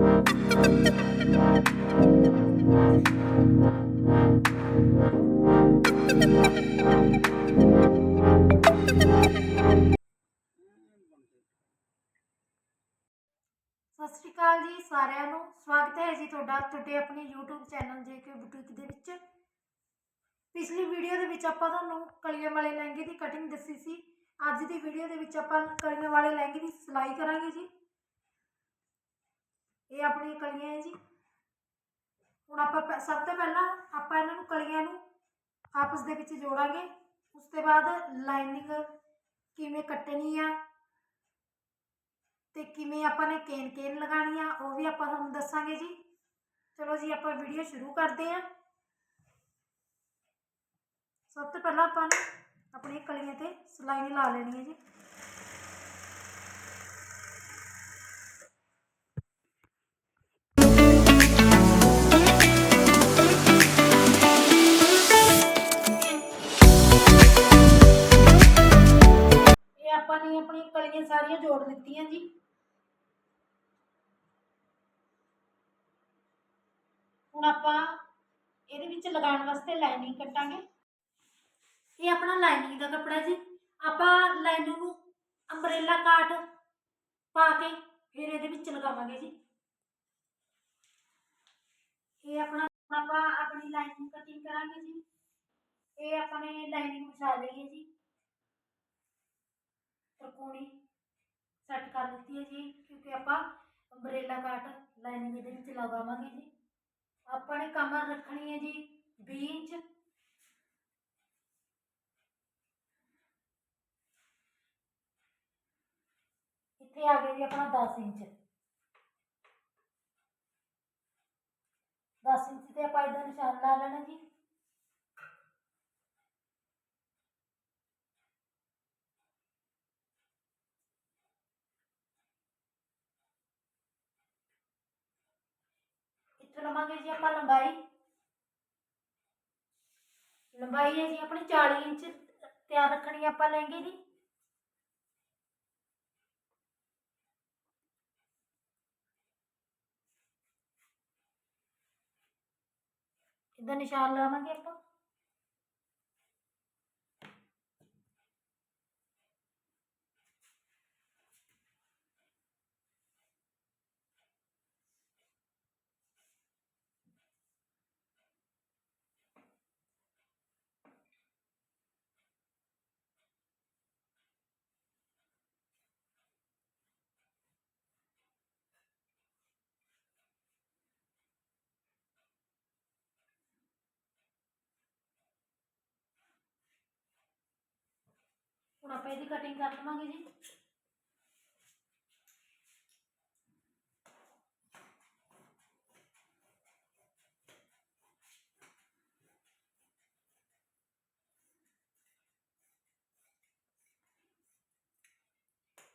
ਸਤਿ ਸ਼੍ਰੀ ਅਕਾਲ ਜੀ ਸਾਰਿਆਂ ਨੂੰ। ਸਵਾਗਤ ਹੈ ਜੀ ਤੁਹਾਡਾ ਤੁਹਾਡੇ ਆਪਣੇ YouTube ਚੈਨਲ ਜੇਕੇ ਬੁਟੀਕ ਦੇ ਵਿੱਚ। ਪਿਛਲੀ ਵੀਡੀਓ ਦੇ ਵਿੱਚ ਆਪਾਂ ਤੁਹਾਨੂੰ ਕਲੀਆਂ ਵਾਲੇ ਲਹਿੰਗੇ ਦੀ ਕਟਿੰਗ ਦੱਸੀ ਸੀ। ਅੱਜ ਦੀ ਵੀਡੀਓ ਦੇ ਵਿੱਚ ਆਪਾਂ ਕਲੀਆਂ ਵਾਲੇ ਲਹਿੰਗੇ ਦੀ ਸਿਲਾਈ ਕਰਾਂਗੇ ਜੀ। ਇਹ ਆਪਣੀਆਂ ਕਲੀਆਂ ਹੈ ਜੀ। ਹੁਣ ਆਪਾਂ ਪ- ਸਭ ਤੋਂ ਪਹਿਲਾਂ ਆਪਾਂ ਇਹਨਾਂ ਨੂੰ ਕਲੀਆਂ ਨੂੰ ਆਪਸ ਦੇ ਵਿੱਚ ਜੋੜਾਂਗੇ। ਉਸ ਤੋਂ ਬਾਅਦ ਲਾਈਨਿੰਗ ਕਿਵੇਂ ਕੱਟਣੀ ਆ ਤੇ ਕਿਵੇਂ ਆਪਾਂ ਨੇ ਕੇਨ ਕੇਨ ਲਗਾਣੀ ਆ, ਉਹ ਵੀ ਆਪਾਂ ਤੁਹਾਨੂੰ ਦੱਸਾਂਗੇ ਜੀ। ਚਲੋ ਜੀ, ਆਪਾਂ ਵੀਡੀਓ ਸ਼ੁਰੂ ਕਰਦੇ ਹਾਂ। ਸਭ ਤੋਂ ਪਹਿਲਾਂ ਆਪਾਂ ਨੇ ਆਪਣੀਆਂ ਕਲੀਆਂ ਤੇ ਸਿਲਾਈ ਲਾ ਲੈਣੀ ਹੈ ਜੀ। ਸਾਰੀਆਂ ਜੋੜ ਦਿੱਤੀਆਂ ਜੀ ਹੁਣ ਆਪਾਂ ਇਹਦੇ ਵਿੱਚ ਲਗਾਉਣ ਵਾਸਤੇ ਲਾਈਨਿੰਗ ਕੱਟਾਂਗੇ ਇਹ ਆਪਣਾ ਲਾਈਨਿੰਗ ਦਾ ਕੱਪੜਾ ਜੀ ਆਪਾਂ ਲਾਈਨਿੰਗ ਨੂੰ ਅੰਬਰੇਲਾ ਕਾਟ ਪਾ ਕੇ ਫਿਰ ਇਹਦੇ ਵਿੱਚ ਲਗਾਵਾਂਗੇ ਜੀ ਇਹ ਆਪਣਾ ਹੁਣ ਆਪਾਂ ਆਪਣੀ ਲਾਈਨਿੰਗ ਕਟਿੰਗ ਕਰਾਂਗੇ ਜੀ ਇਹ ਆਪਾਂ ਨੇ ਲਾਈਨਿੰਗ ਵਿਛਾ ਲਈ ਹੈ ਜੀ ਤਰਕੋਣੀ ਸੈੱਟ ਕਰ ਦਿੱਤੀ ਹੈ ਜੀ ਕਿਉਂਕਿ ਆਪਾਂ ਅੰਬਰੇਲਾ ਕਾਟ ਲਾਈਨਿੰਗ ਇਹਦੇ ਵਿੱਚ ਲਗਾਵਾਂਗੇ ਜੀ ਆਪਾਂ ਨੇ ਕਮਰ ਰੱਖਣੀ ਹੈ ਜੀ 20 ਇੰਚ ਇੱਥੇ ਆ ਗਿਆ ਜੀ ਆਪਣਾ 10 ਇੰਚ 10 ਇੰਚ ਤੇ ਆਪਾਂ ਇਧਰ ਨਿਸ਼ਾਨ ਲਾ ਲੈਣਾ ਜੀ ਲਵਾਂਗੇ ਜੀ ਆਪਾਂ ਲੰਬਾਈ। ਲੰਬਾਈ ਹੈ ਜੀ ਆਪਣੀ 40 ਇੰਚ ਤਿਆਰ ਰੱਖਣੀ ਆਪਾਂ ਲਹਿੰਗੇ ਦੀ। ਇਦਾਂ ਨਿਸ਼ਾਨ ਲਾਵਾਂਗੇ ਆਪਾਂ। ਹੁਣ ਆਪਾਂ ਇਹਦੀ ਕਟਿੰਗ ਕਰ ਲਵਾਂਗੇ ਜੀ।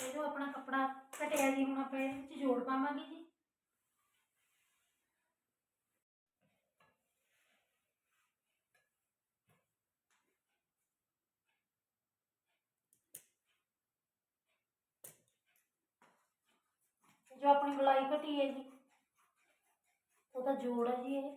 ਇਹ ਜੋ ਆਪਣਾ ਕੱਪੜਾ ਕਟਿਆ ਜੀ, ਹੁਣ ਆਪਾਂ ਇਹਦੇ ਵਿੱਚ ਜੋੜ ਪਾਵਾਂਗੇ ਜੀ। ਜੋ ਆਪਣੀ ਗਲਾਈ ਘਟੀ ਹੈ ਜੀ। ਉਹਦਾ ਜੋੜ ਹੈ ਜੀ ਇਹ।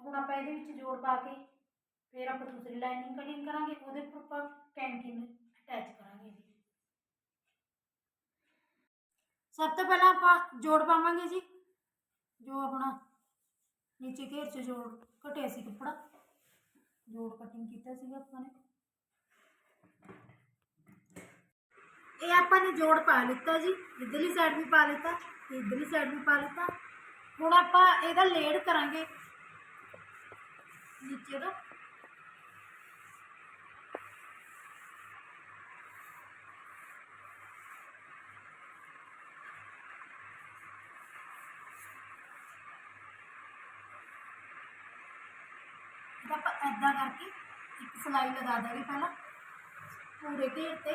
ਹੁਣ ਆਪਾਂ ਇਹਦੇ ਵਿੱਚ ਜੋੜ ਪਾ ਕੇ ਫਿਰ ਆਪਾਂ ਦੂਸਰੀ ਲਾਈਨਿੰਗ ਕਟਿੰਗ ਕਰਾਂਗੇ, ਉਹਦੇ ਉੱਪਰ ਆਪਾਂ ਕੈਂਟਿਨ ਸਭ ਤੋਂ ਪਹਿਲਾਂ ਆਪਾਂ ਜੋੜ ਪਾਵਾਂਗੇ ਜੀ ਜੋ ਆਪਣਾ ਨੀਚੇ ਘੇਰ 'ਚ ਜੋੜ ਘਟਿਆ ਸੀ ਕੱਪੜਾ ਜੋੜ ਕਟਿੰਗ ਕੀਤਾ ਸੀਗਾ ਆਪਾਂ ਨੇ ਇਹ ਆਪਾਂ ਨੇ ਜੋੜ ਪਾ ਲਿੱਤਾ ਜੀ ਇਧਰਲੀ ਸਾਈਡ ਵੀ ਪਾ ਲਿੱਤਾ ਤੇ ਇਧਰਲੀ ਸਾਈਡ ਵੀ ਪਾ ਲਿੱਤਾ ਹੁਣ ਆਪਾਂ ਇਹਦਾ ਲੇਡ ਕਰਾਂਗੇ ਨੀਚੇ ਦਾ ਇਹਦਾ ਆਪਾਂ ਐਦਾਂ ਕਰਕੇ ਇੱਕ ਸਲਾਈ ਲਗਾ ਦਾਂਗੇ ਪਹਿਲਾਂ। ਪੂਰੇ ਘੇਰ ਤੇ।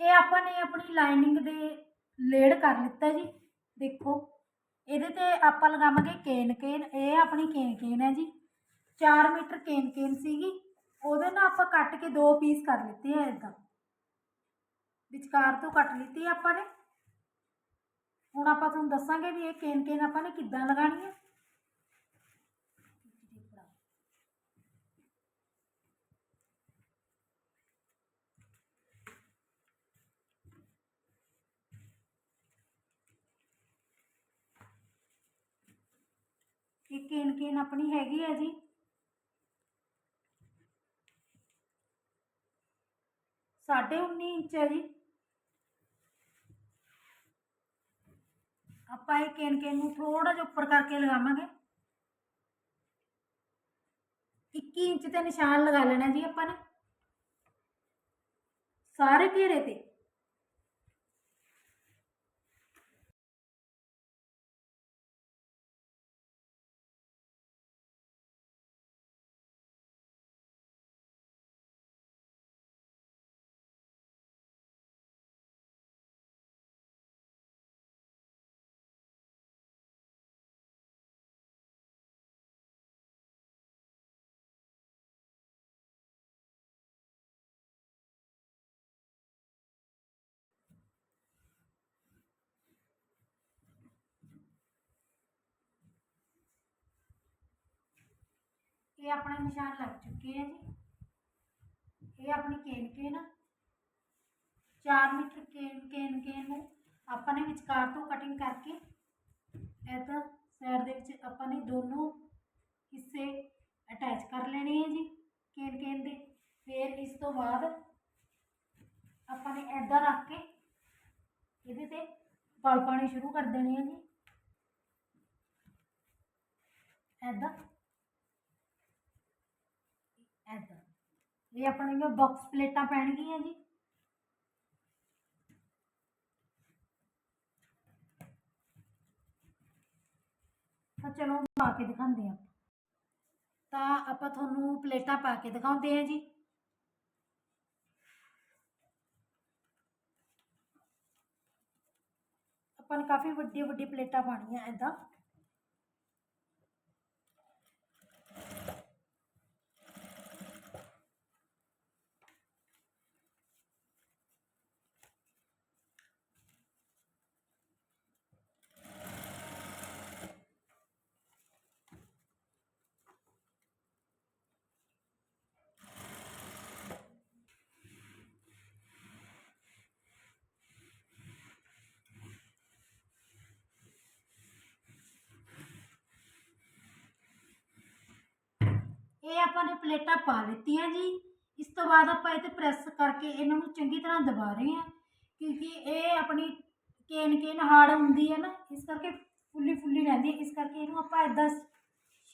ਇਹ ਆਪਾਂ ਨੇ ਆਪਣੀ ਲਾਈਨਿੰਗ ਦੇ ਲੇੜ ਕਰ ਲਿੱਤਾ ਜੀ ਦੇਖੋ ਇਹਦੇ ਤੇ ਆਪਾਂ ਲਗਾਵਾਂਗੇ ਕੇਨ ਕੇਨ ਇਹ ਆਪਣੀ ਕੇਨ ਕੇਨ ਹੈ ਜੀ 4 ਮੀਟਰ ਕੇਨ ਕੇਨ ਸੀਗੀ ਉਹਦੇ ਨਾਲ ਆਪਾਂ ਕੱਟ ਕੇ ਦੋ ਪੀਸ ਕਰ ਲਿੱਤੇ ਆ ਇਦਾਂ ਵਿਚਕਾਰ ਤੋਂ ਕੱਟ ਲਿੱਤੀ ਆ ਆਪਾਂ ਨੇ ਹੁਣ ਆਪਾਂ ਤੁਹਾਨੂੰ ਦੱਸਾਂਗੇ ਵੀ ਇਹ ਕੇਨ ਕੇਨ ਆਪਾਂ ਨੇ ਕਿੱਦਾਂ ਲਗਾਣੀ ਹੈ ਇਹ ਕੇਨ ਆਪਣੀ ਹੈਗੀ ਹੈ ਜੀ। ਸਾਢੇ 19 ਇੰਚ ਹੈ ਜੀ। ਆਪਾਂ ਇਹ ਕੇਨ ਕੇਨ ਨੂੰ ਥੋੜਾ ਜਿਹਾ ਉੱਪਰ ਕਰਕੇ ਲਗਾਵਾਂਗੇ। 21 ਇੰਚ ਤੇ ਨਿਸ਼ਾਨ ਲਗਾ ਲੈਣਾ ਜੀ ਆਪਾਂ ਨੇ। ਸਾਰੇ ਘੇਰੇ ਤੇ। ਇਹ ਆਪਣੇ ਨਿਸ਼ਾਨ ਲੱਗ ਚੁੱਕੇ ਆ ਜੀ ਇਹ ਆਪਣੀ ਕੇਨ ਕੇਨ ਆ 4 ਮੀਟਰ ਕੇਨ ਕੇਨ ਕੇਨ ਨੂੰ ਆਪਾਂ ਨੇ ਵਿਚਕਾਰ ਤੋਂ ਕਟਿੰਗ ਕਰਕੇ ਇੱਧਰ ਸਾਈਡ ਦੇ ਵਿੱਚ ਆਪਾਂ ਨੇ ਦੋਨੋਂ ਹਿੱਸੇ ਅਟੈਚ ਕਰ ਲੈਣੇ ਆ ਜੀ ਕੇਨ ਕੇਨ ਦੇ ਫਿਰ ਇਸ ਤੋਂ ਬਾਅਦ ਆਪਾਂ ਨੇ ਇੱਦਾਂ ਰੱਖ ਕੇ ਇਹਦੇ ਤੇ ਵਲ ਪਾਣੇ ਸ਼ੁਰੂ ਕਰ ਦੇਣੇ ਆ ਜੀ ਇੱਦਾਂ ਇੱਦਾਂ ਇਹ ਆਪਣੀਆਂ ਬਾਕਸ ਪਲੇਟਾਂ ਪੈਣਗੀਆਂ ਜੀ। ਤਾਂ ਚਲੋ ਪਾ ਕੇ ਦਿਖਾਉਂਦੇ ਆ ਤਾਂ ਆਪਾਂ ਤੁਹਾਨੂੰ ਪਲੇਟਾਂ ਪਾ ਕੇ ਦਿਖਾਉਂਦੇ ਆ ਜੀ। ਆਪਾਂ ਨੇ ਕਾਫੀ ਵੱਡੀਆਂ ਵੱਡੀਆਂ ਪਲੇਟਾਂ ਪਾਣੀਆਂ ਐਦਾਂ ਇਹ ਆਪਾਂ ਨੇ ਪਲੇਟਾਂ ਪਾ ਲਿੱਤੀਆਂ ਜੀ। ਇਸ ਤੋਂ ਬਾਅਦ ਆਪਾਂ ਇਹ ਤੇ ਪ੍ਰੈਸ ਕਰਕੇ ਇਹਨਾਂ ਨੂੰ ਚੰਗੀ ਤਰ੍ਹਾਂ ਦਬਾ ਰਹੇ ਹਾਂ, ਕਿਉਂਕਿ ਇਹ ਆਪਣੀ ਕੇਨ ਕੇਨ ਹਾਰਡ ਹੁੰਦੀ ਹੈ ਨਾ, ਇਸ ਕਰਕੇ ਫੁੱਲੀ ਫੁੱਲੀ ਰਹਿੰਦੀ ਹੈ। ਇਸ ਕਰਕੇ ਇਹਨੂੰ ਆਪਾਂ ਇਦਾਂ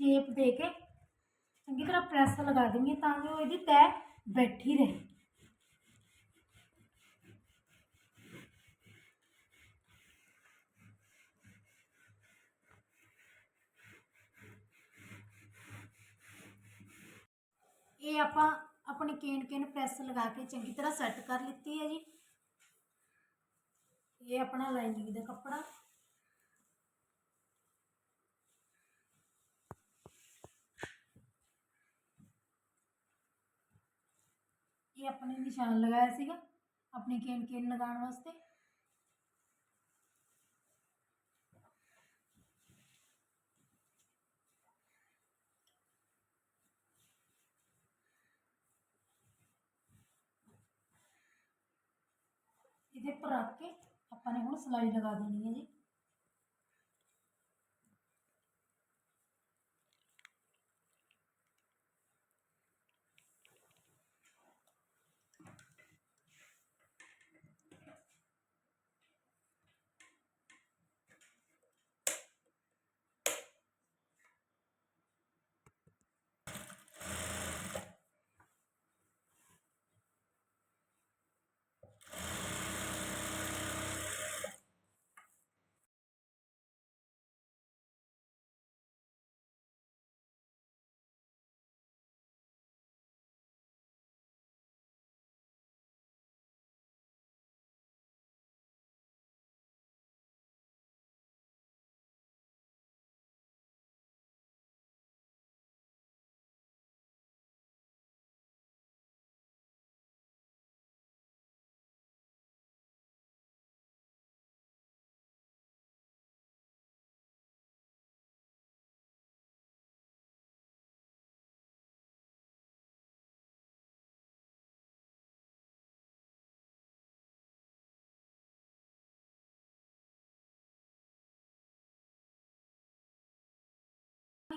ਸ਼ੇਪ ਦੇ ਕੇ ਚੰਗੀ ਤਰ੍ਹਾਂ ਪ੍ਰੈਸ ਲਗਾ ਦੇਂਗੇ ਤਾਂ ਜੋ ਇਹਦੀ ਤਹਿ ਬੈਠੀ ਰਹੇ। ਇਹ ਆਪਾਂ ਆਪਣੀ ਕੇਨ ਕੇਨ ਪ੍ਰੈਸ ਲਗਾ ਕੇ ਚੰਗੀ ਤਰ੍ਹਾਂ ਸੈੱਟ ਕਰ ਲਿੱਤੀ ਹੈ ਜੀ ਇਹ ਆਪਣਾ ਲਾਈਨਿੰਗ ਦਾ ਕੱਪੜਾ ਇਹ ਆਪਣੇ ਨਿਸ਼ਾਨ ਲਗਾਇਆ ਸੀਗਾ ਆਪਣੀ ਕੇਨ ਕੇਨ ਲਗਾਉਣ ਵਾਸਤੇ ਉੱਪਰ ਰੱਖ ਕੇ ਆਪਾਂ ਨੇ ਹੁਣ ਸਿਲਾਈ ਲਗਾ ਦੇਣੀ ਹੈ ਜੀ।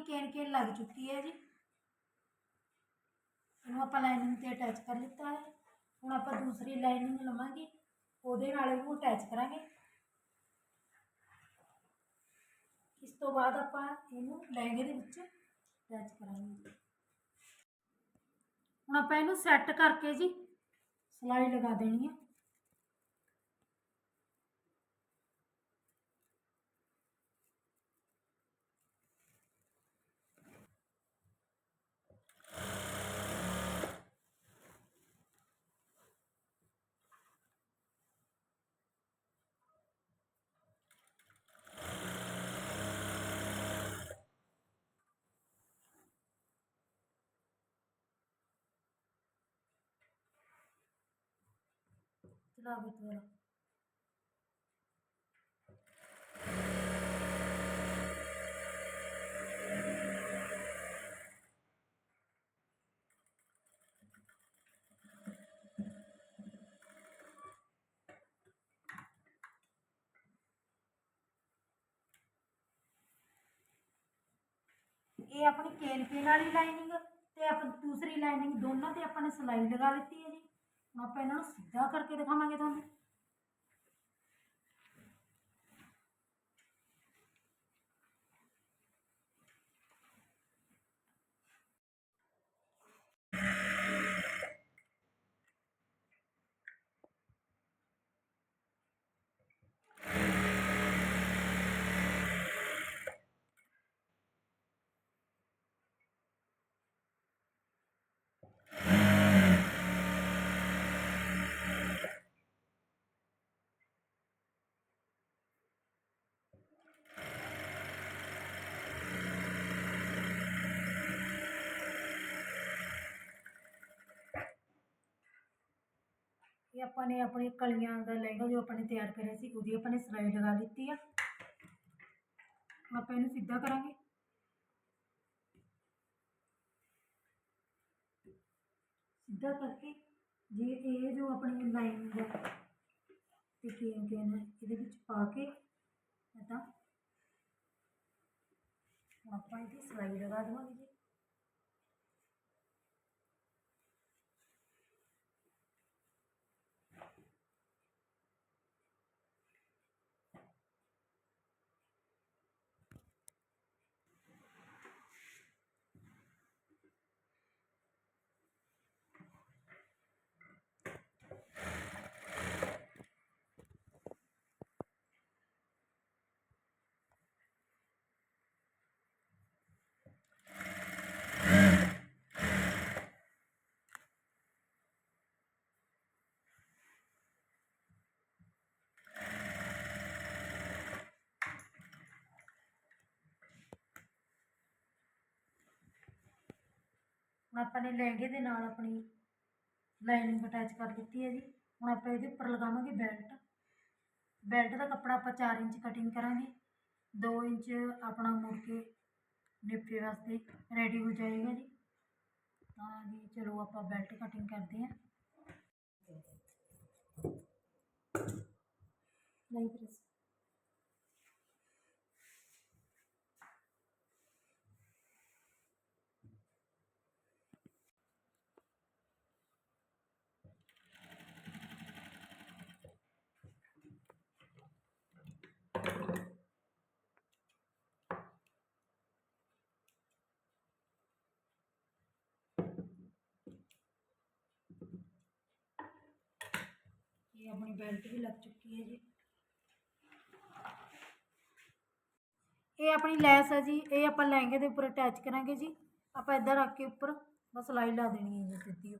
ਕੇਨ ਕੇਨ ਲੱਗ ਚੁੱਕੀ ਹੈ ਜੀ। ਇਹਨੂੰ ਆਪਾਂ ਲਾਈਨਿੰਗ ਤੇ ਅਟੈਚ ਕਰ ਲਿੱਤਾ ਹੈ। ਹੁਣ ਆਪਾਂ ਦੂਸਰੀ ਲਾਈਨਿੰਗ ਲਵਾਂਗੇ। ਉਹਦੇ ਨਾਲ ਇਹਨੂੰ ਅਟੈਚ ਕਰਾਂਗੇ। ਇਸ ਤੋਂ ਬਾਅਦ ਆਪਾਂ ਇਹਨੂੰ ਲਹਿੰਗੇ ਦੇ ਵਿੱਚ ਅਟੈਚ ਕਰਾਂਗੇ। ਹੁਣ ਆਪਾਂ ਇਹਨੂੰ ਸੈੱਟ ਕਰਕੇ ਜੀ, ਸਿਲਾਈ ਲਗਾ ਦੇਣੀ ਹੈ। ਚਲਾ ਵੀ ਤੋਰਾ ਇਹ ਆਪਣੀ ਕੇਨ ਕੇਨ ਵਾਲੀ ਲਾਈਨਿੰਗ ਤੇ ਆਪਣੀ ਦੂਸਰੀ ਲਾਈਨਿੰਗ ਦੋਨਾਂ ਤੇ ਆਪਾਂ ਨੇ ਸਿਲਾਈ ਲਗਾ ਲਿੱਤੀ ਹੈ ਜੀ आप पे ना सीधा करके दिखावे मांगे तो हमें। ਇਹ ਆਪਾਂ ਨੇ ਆਪਣੇ ਕਲੀਆਂ ਦਾ ਲਹਿੰਗਾ ਜੋ ਆਪਾਂ ਨੇ ਤਿਆਰ ਕਰਿਆ ਸੀ, ਉਹਦੀ ਆਪਾਂ ਨੇ ਸਿਲਾਈ ਲਗਾ ਦਿੱਤੀ ਆ। ਆਪਾਂ ਇਹਨੂੰ ਸਿੱਧਾ ਕਰਾਂਗੇ। ਸਿੱਧਾ ਕਰਕੇ ਜੇ ਇਹ ਜੋ ਆਪਣੀ ਲਾਈਨ ਦਾ ਤੇ ਕੇਨ ਕੇਨ ਹੈ, ਇਹਦੇ ਵਿੱਚ ਪਾ ਕੇ ਤਾਂ ਆਪਾਂ ਇਹਦੀ ਸਿਲਾਈ ਲਗਾ ਦੇਵਾਂਗੇ। ਜੀ ਹੁਣ ਆਪਾਂ ਨੇ ਲਹਿੰਗੇ ਦੇ ਨਾਲ ਆਪਣੀ ਲਾਈਨਿੰਗ ਅਟੈਚ ਕਰ ਦਿੱਤੀ ਹੈ ਜੀ। ਹੁਣ ਆਪਾਂ ਇਹਦੇ ਉੱਪਰ ਲਗਾਵਾਂਗੇ ਬੈਲਟ ਬੈਲਟ ਦਾ ਕੱਪੜਾ ਆਪਾਂ 4 ਇੰਚ ਕਟਿੰਗ ਕਰਾਂਗੇ। 2 ਇੰਚ ਆਪਣਾ ਮੁੜ ਕੇ ਨਿੱਪੇ ਵਾਸਤੇ ਰੈਡੀ ਹੋ ਜਾਏਗਾ ਜੀ। ਤਾਂ ਜੀ ਚਲੋ ਆਪਾਂ ਬੈਲਟ ਕਟਿੰਗ ਕਰਦੇ ਹਾਂ। ਨਹੀਂ ਪ੍ਰੈਸ ਇਹ ਆਪਣੀ ਬੈਲਟ ਵੀ ਲੱਗ ਚੁੱਕੀ ਹੈ ਜੀ। ਇਹ ਆਪਣੀ ਲੈਸ ਹੈ ਜੀ, ਇਹ ਆਪਾਂ ਲਹਿੰਗੇ ਦੇ ਉੱਪਰ ਅਟੈਚ ਕਰਾਂਗੇ ਜੀ। ਆਪਾਂ ਇੱਧਰ ਰੱਖ ਕੇ ਉੱਪਰ ਬਸ ਲਾਈ ਲਾ ਦੇਣੀ ਹੈ ਜੀ ਸਿੱਧੀ।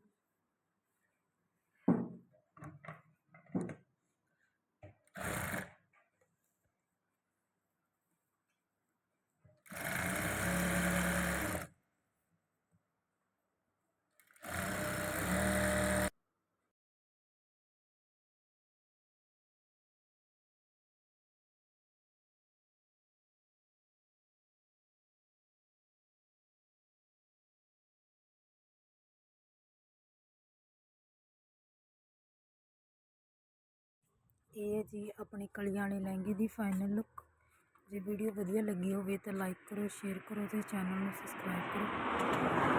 ਇਹ ਹੈ ਜੀ ਆਪਣੀ ਕਲੀਆਂ ਵਾਲੇ ਲਹਿੰਗੇ ਦੀ ਫਾਈਨਲ ਲੁੱਕ ਜੇ ਵੀਡੀਓ ਵਧੀਆ ਲੱਗੀ ਹੋਵੇ ਤਾਂ ਲਾਈਕ ਕਰੋ ਸ਼ੇਅਰ ਕਰੋ ਤੇ ਚੈਨਲ ਨੂੰ ਸਬਸਕ੍ਰਾਈਬ ਕਰੋ।